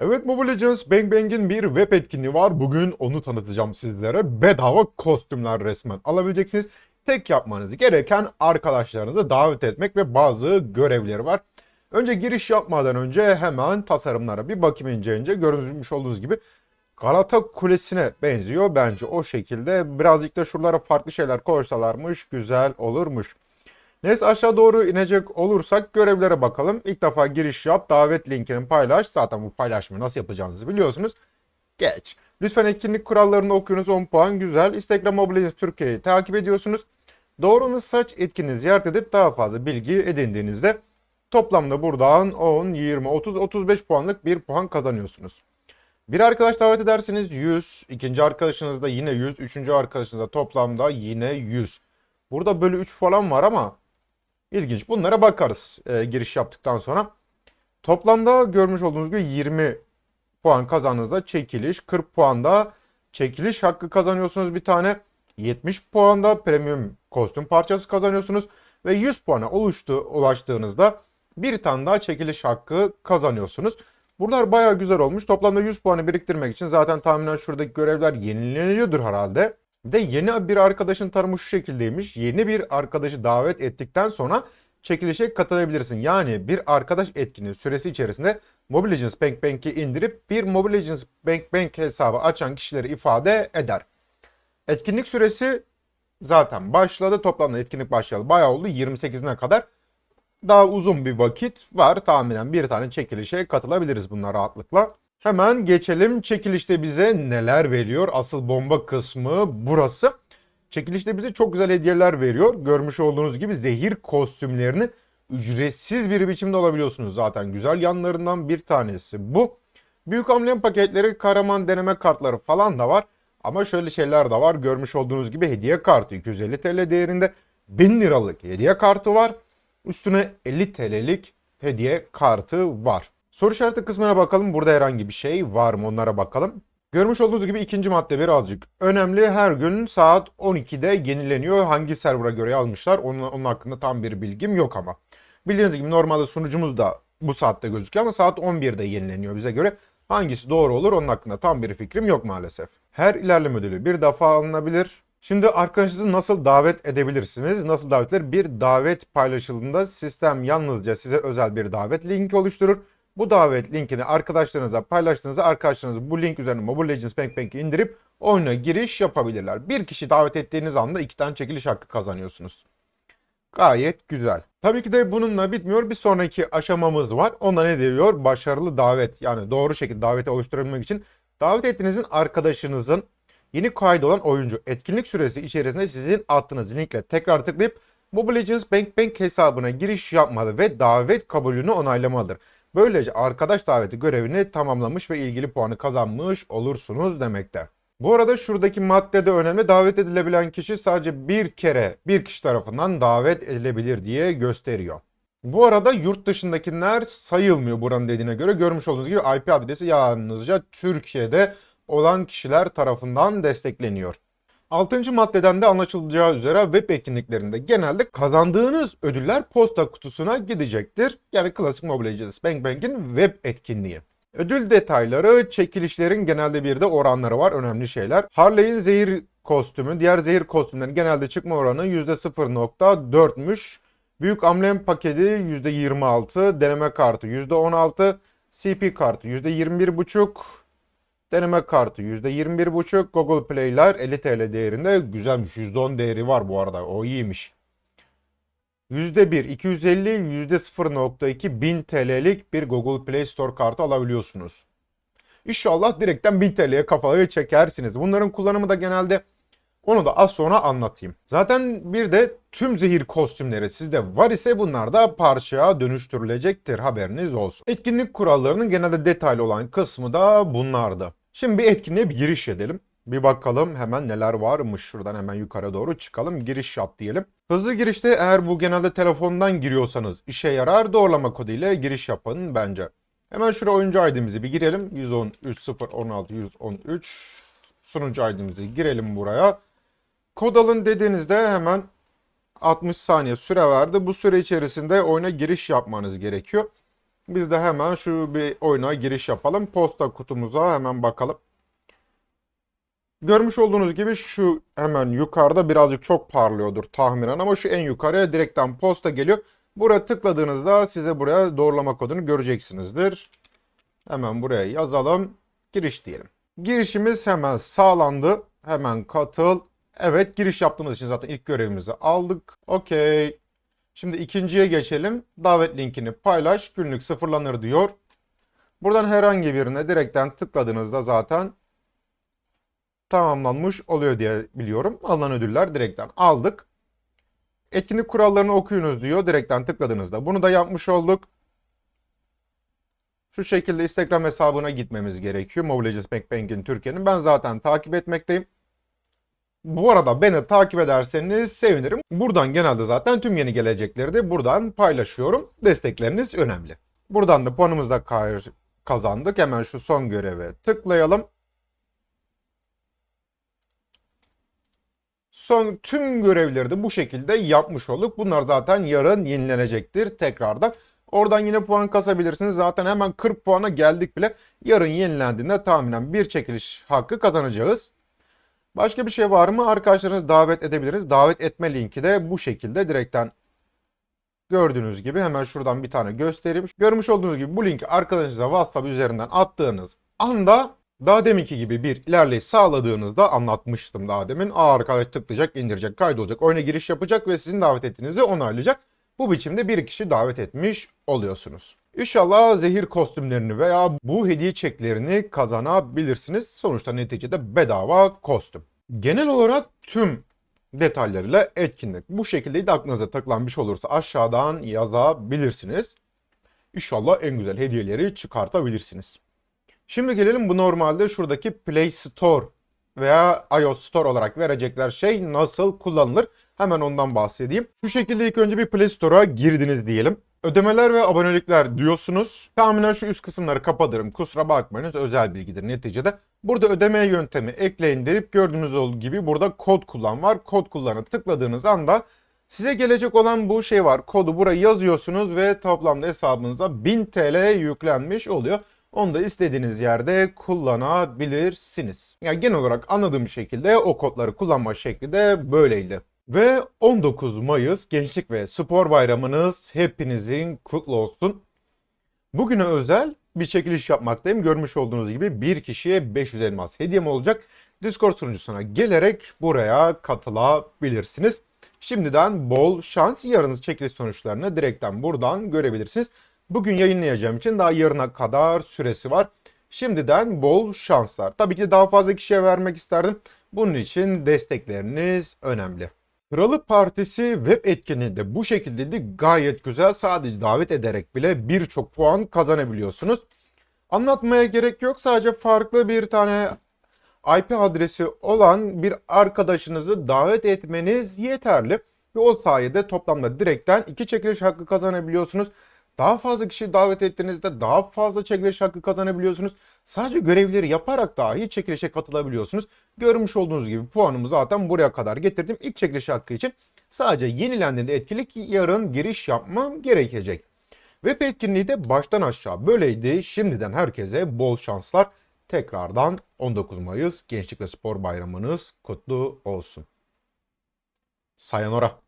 Evet Mobile Legends Bang Bang'in bir web etkinliği var. Bugün onu tanıtacağım sizlere. Bedava kostümler resmen alabileceksiniz. Tek yapmanız gereken arkadaşlarınızı davet etmek ve bazı görevleri var. Önce giriş yapmadan önce hemen tasarımlara bir bakayım ince ince. Görmüş olduğunuz gibi Galata Kulesi'ne benziyor bence o şekilde. Birazcık da şuralara farklı şeyler koysalarmış güzel olurmuş. Neyse aşağı doğru inecek olursak görevlere bakalım. İlk defa giriş yap, davet linkini paylaş. Zaten bu paylaşmayı nasıl yapacağınızı biliyorsunuz. Geç. Lütfen etkinlik kurallarını okuyunuz 10 puan güzel. Instagram Legends Türkiye'yi takip ediyorsunuz. Doğrunuz saç etkinliğini ziyaret edip daha fazla bilgi edindiğinizde toplamda buradan 10, 20, 30, 35 puanlık bir puan kazanıyorsunuz. Bir arkadaş davet ederseniz 100, ikinci arkadaşınız da yine 100, üçüncü arkadaşınız da toplamda yine 100. Burada bölü 3 falan var ama İlginç. Bunlara bakarız e, giriş yaptıktan sonra. Toplamda görmüş olduğunuz gibi 20 puan kazandığınızda çekiliş, 40 puanda çekiliş hakkı kazanıyorsunuz bir tane. 70 puanda premium kostüm parçası kazanıyorsunuz ve 100 puana oluştu, ulaştığınızda bir tane daha çekiliş hakkı kazanıyorsunuz. Buralar baya güzel olmuş. Toplamda 100 puanı biriktirmek için zaten tahminen şuradaki görevler yenileniyordur herhalde. Bir de yeni bir arkadaşın tanımı şu şekildeymiş. Yeni bir arkadaşı davet ettikten sonra çekilişe katılabilirsin. Yani bir arkadaş etkinliği süresi içerisinde Mobile Legends Bank Bank'i indirip bir Mobile Legends Bank Bank hesabı açan kişileri ifade eder. Etkinlik süresi zaten başladı. Toplamda etkinlik başlayalı bayağı oldu. 28'ine kadar daha uzun bir vakit var. Tahminen bir tane çekilişe katılabiliriz bunlar rahatlıkla. Hemen geçelim çekilişte bize neler veriyor. Asıl bomba kısmı burası. Çekilişte bize çok güzel hediyeler veriyor. Görmüş olduğunuz gibi zehir kostümlerini ücretsiz bir biçimde alabiliyorsunuz. Zaten güzel yanlarından bir tanesi bu. Büyük amblem paketleri, kahraman deneme kartları falan da var. Ama şöyle şeyler de var. Görmüş olduğunuz gibi hediye kartı 250 TL değerinde 1000 liralık hediye kartı var. Üstüne 50 TL'lik hediye kartı var. Soru işareti kısmına bakalım. Burada herhangi bir şey var mı onlara bakalım. Görmüş olduğunuz gibi ikinci madde birazcık önemli. Her gün saat 12'de yenileniyor. Hangi server'a göre yazmışlar onun, onun hakkında tam bir bilgim yok ama. Bildiğiniz gibi normalde sunucumuz da bu saatte gözüküyor ama saat 11'de yenileniyor bize göre. Hangisi doğru olur onun hakkında tam bir fikrim yok maalesef. Her ilerleme ödülü bir defa alınabilir. Şimdi arkadaşınızı nasıl davet edebilirsiniz? Nasıl davetler? Bir davet paylaşıldığında sistem yalnızca size özel bir davet linki oluşturur. Bu davet linkini arkadaşlarınıza paylaştığınızda arkadaşlarınız bu link üzerine Mobile Legends Bank Bank'i indirip oyuna giriş yapabilirler. Bir kişi davet ettiğiniz anda iki tane çekiliş hakkı kazanıyorsunuz. Gayet güzel. Tabii ki de bununla bitmiyor. Bir sonraki aşamamız var. Ona ne diyor? Başarılı davet. Yani doğru şekilde daveti oluşturabilmek için davet ettiğinizin arkadaşınızın yeni kaydolan oyuncu etkinlik süresi içerisinde sizin attığınız linkle tekrar tıklayıp Mobile Legends Bank Bank hesabına giriş yapmalı ve davet kabulünü onaylamalıdır. Böylece arkadaş daveti görevini tamamlamış ve ilgili puanı kazanmış olursunuz demekte. Bu arada şuradaki maddede önemli davet edilebilen kişi sadece bir kere bir kişi tarafından davet edilebilir diye gösteriyor. Bu arada yurt dışındakiler sayılmıyor buranın dediğine göre. Görmüş olduğunuz gibi IP adresi yalnızca Türkiye'de olan kişiler tarafından destekleniyor. Altıncı maddeden de anlaşılacağı üzere web etkinliklerinde genelde kazandığınız ödüller posta kutusuna gidecektir. Yani klasik Mobile Legends Bang Bang'in web etkinliği. Ödül detayları, çekilişlerin genelde bir de oranları var. Önemli şeyler. Harley'in zehir kostümü, diğer zehir kostümlerin genelde çıkma oranı %0.4'müş. Büyük amblem paketi %26, deneme kartı %16, CP kartı %21.5, Deneme kartı %21.5. Google Play'ler 50 TL değerinde güzelmiş. %10 değeri var bu arada. O iyiymiş. %1 250 %0.2 1000 TL'lik bir Google Play Store kartı alabiliyorsunuz. İnşallah direkten 1000 TL'ye kafayı çekersiniz. Bunların kullanımı da genelde onu da az sonra anlatayım. Zaten bir de tüm zehir kostümleri sizde var ise bunlar da parçaya dönüştürülecektir haberiniz olsun. Etkinlik kurallarının genelde detaylı olan kısmı da bunlardı. Şimdi bir etkinliğe bir giriş edelim. Bir bakalım hemen neler varmış. Şuradan hemen yukarı doğru çıkalım. Giriş yap diyelim. Hızlı girişte eğer bu genelde telefondan giriyorsanız işe yarar. Doğrulama kodu ile giriş yapın bence. Hemen şuraya oyuncu ID'mizi bir girelim. 113 016 113 sunucu ID'mizi girelim buraya. Kod alın dediğinizde hemen 60 saniye süre verdi. Bu süre içerisinde oyuna giriş yapmanız gerekiyor. Biz de hemen şu bir oyuna giriş yapalım. Posta kutumuza hemen bakalım. Görmüş olduğunuz gibi şu hemen yukarıda birazcık çok parlıyordur tahminen ama şu en yukarıya direkten posta geliyor. Buraya tıkladığınızda size buraya doğrulama kodunu göreceksinizdir. Hemen buraya yazalım. Giriş diyelim. Girişimiz hemen sağlandı. Hemen katıl. Evet giriş yaptığımız için zaten ilk görevimizi aldık. Okey. Şimdi ikinciye geçelim. Davet linkini paylaş. Günlük sıfırlanır diyor. Buradan herhangi birine direkten tıkladığınızda zaten tamamlanmış oluyor diye biliyorum. Alınan ödüller direkten aldık. Etkinlik kurallarını okuyunuz diyor. Direkten tıkladığınızda. Bunu da yapmış olduk. Şu şekilde Instagram hesabına gitmemiz gerekiyor. Mobile Legends Türkiye'nin. Ben zaten takip etmekteyim. Bu arada beni takip ederseniz sevinirim. Buradan genelde zaten tüm yeni gelecekleri de buradan paylaşıyorum. Destekleriniz önemli. Buradan da puanımızı da kazandık. Hemen şu son göreve tıklayalım. Son tüm görevleri de bu şekilde yapmış olduk. Bunlar zaten yarın yenilenecektir tekrardan. Oradan yine puan kasabilirsiniz. Zaten hemen 40 puana geldik bile. Yarın yenilendiğinde tahminen bir çekiliş hakkı kazanacağız. Başka bir şey var mı? Arkadaşlarınızı davet edebiliriz. Davet etme linki de bu şekilde direkten gördüğünüz gibi hemen şuradan bir tane göstereyim. Görmüş olduğunuz gibi bu linki arkadaşınıza WhatsApp üzerinden attığınız anda daha deminki gibi bir ilerleyiş sağladığınızda anlatmıştım daha demin. Aa arkadaş tıklayacak, indirecek, kaydolacak, oyuna giriş yapacak ve sizin davet ettiğinizi onaylayacak. Bu biçimde bir kişi davet etmiş oluyorsunuz. İnşallah zehir kostümlerini veya bu hediye çeklerini kazanabilirsiniz. Sonuçta neticede bedava kostüm. Genel olarak tüm detaylarıyla etkinlik. Bu şekilde de aklınıza takılan bir şey olursa aşağıdan yazabilirsiniz. İnşallah en güzel hediyeleri çıkartabilirsiniz. Şimdi gelelim bu normalde şuradaki Play Store veya iOS Store olarak verecekler şey nasıl kullanılır? Hemen ondan bahsedeyim. Şu şekilde ilk önce bir Play Store'a girdiniz diyelim. Ödemeler ve abonelikler diyorsunuz. Tahminen şu üst kısımları kapatırım. Kusura bakmayınız özel bilgidir neticede. Burada ödeme yöntemi ekleyin derip gördüğünüz olduğu gibi burada kod kullan var. Kod kullanı tıkladığınız anda size gelecek olan bu şey var. Kodu buraya yazıyorsunuz ve toplamda hesabınıza 1000 TL yüklenmiş oluyor. Onu da istediğiniz yerde kullanabilirsiniz. Yani genel olarak anladığım şekilde o kodları kullanma şekli de böyleydi. Ve 19 Mayıs Gençlik ve Spor Bayramınız hepinizin kutlu olsun. Bugüne özel bir çekiliş yapmaktayım. Görmüş olduğunuz gibi bir kişiye 500 elmas hediyem olacak. Discord sunucusuna gelerek buraya katılabilirsiniz. Şimdiden bol şans. Yarın çekiliş sonuçlarını direkten buradan görebilirsiniz. Bugün yayınlayacağım için daha yarına kadar süresi var. Şimdiden bol şanslar. Tabii ki daha fazla kişiye vermek isterdim. Bunun için destekleriniz önemli. Kralı Partisi web etkinliğinde bu şekilde de gayet güzel. Sadece davet ederek bile birçok puan kazanabiliyorsunuz. Anlatmaya gerek yok. Sadece farklı bir tane IP adresi olan bir arkadaşınızı davet etmeniz yeterli. Ve o sayede toplamda direkten iki çekiliş hakkı kazanabiliyorsunuz. Daha fazla kişi davet ettiğinizde daha fazla çekiliş hakkı kazanabiliyorsunuz. Sadece görevleri yaparak dahi çekilişe katılabiliyorsunuz. Görmüş olduğunuz gibi puanımı zaten buraya kadar getirdim. İlk çekiliş hakkı için sadece yenilendiğinde etkinlik yarın giriş yapmam gerekecek. Web etkinliği de baştan aşağı böyleydi. Şimdiden herkese bol şanslar. Tekrardan 19 Mayıs Gençlik ve Spor Bayramınız kutlu olsun. Sayonara.